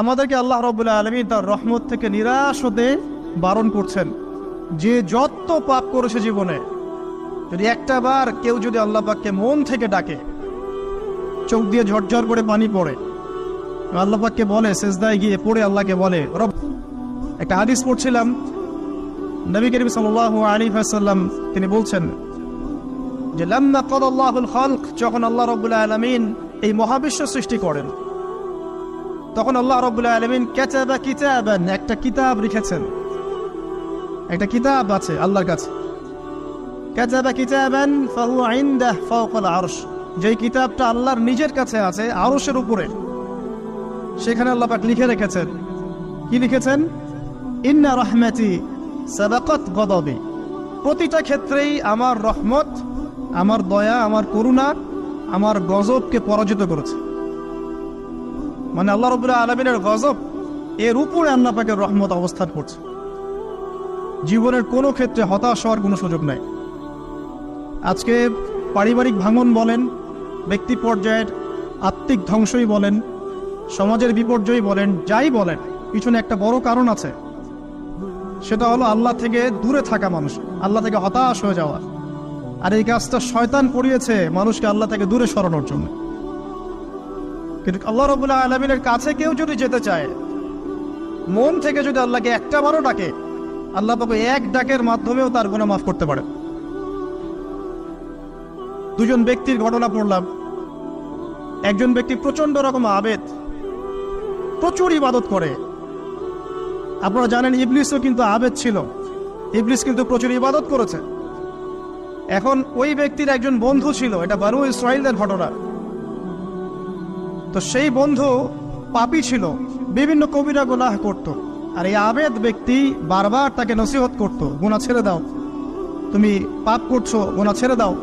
আমাদেরকে আল্লাহ রবুল্লাহ আলমী তার রহমত থেকে নিরাশ হতে বারণ করছেন। যে যত পাপ করেছে জীবনে, যদি একটা বার কেউ যদি আল্লাহ পাককে মন থেকে ডাকে, চোখ দিয়ে ঝরঝর করে পানি পড়ে আল্লাহ পাককে বলে, সেজদায় গিয়ে পড়ে আল্লাহকে বলে, রব একটা হাদিস পড়ছিলাম, নবী করিম সাল্লাহ আলী সাল্লাম তিনি বলছেন যে, লাম্মা কদাল্লাহুল খালক, যখন আল্লাহ রবুল্লাহ আলমিন এই মহাবিশ্ব সৃষ্টি করেন তখন আল্লাহ রবুল্লাহ আলমিন ক্যাচাবা কিতাবান, একটা কিতাব লিখেছেন। একটা কিতাব আছে আল্লাহর কাছে। ক্যাচাবা কিতাবান ফাহু আইন্দাহ ফাওকাল কিতাবটা আল্লাহর নিজের কাছে আছে উপরে। সেখানে আল্লাহ পাক লিখে রেখেছেন। কি লিখেছেন? ইন্না রহমাতি সাবাকাত গদবি। প্রতিটা ক্ষেত্রেই আমার রহমত, আমার দয়া, আমার করুণা, আমার গজবকে পরাজিত করেছে। মানে আল্লাহ রবুল্লাহ আলমিনের গজব, এর উপরে আল্লাহ পাকের রহমত অবস্থান করছে। জীবনের কোনো ক্ষেত্রে হতাশ হওয়ার কোনো সুযোগ নাই। আজকে পারিবারিক ভাঙন বলেন, ব্যক্তি পর্যায়ের আত্মিক ধ্বংসই বলেন, সমাজের বিপর্যয় বলেন, যাই বলেন, পিছনে একটা বড় কারণ আছে। সেটা হলো আল্লাহ থেকে দূরে থাকা মানুষ, আল্লাহ থেকে হতাশ হয়ে যাওয়া। আর এই কাজটা শয়তান করিয়েছে মানুষকে আল্লাহ থেকে দূরে সরানোর জন্য। কিন্তু আল্লাহ রবুল্লাহ আলমিনের কাছে কেউ যদি যেতে চায়, মন থেকে যদি আল্লাহকে একটা বারও ডাকে, আল্লাহ পাকে এক ডাকের মাধ্যমেও তার গুণা মাফ করতে পারে। দুজন ব্যক্তির ঘটনা পড়লাম। একজন ব্যক্তি প্রচণ্ড রকম আবেদ, প্রচুর ইবাদত করে। আপনারা জানেন, ইবলিসও কিন্তু আবেদ ছিল। ইবলিস কিন্তু প্রচুর ইবাদত করেছে। এখন ওই ব্যক্তির একজন বন্ধু ছিল, এটা বানু ইসরায়েলদের ঘটনা। তো সেই বন্ধু পাপি ছিল, বিভিন্ন কবিরা গোলাহ করত, আর এই আবেদ ব্যক্তি বারবার তাকে নসিহত করত, গোনা ছেড়ে দাও। তুমি পাপ করছ, গোনা ছেড়ে দাও।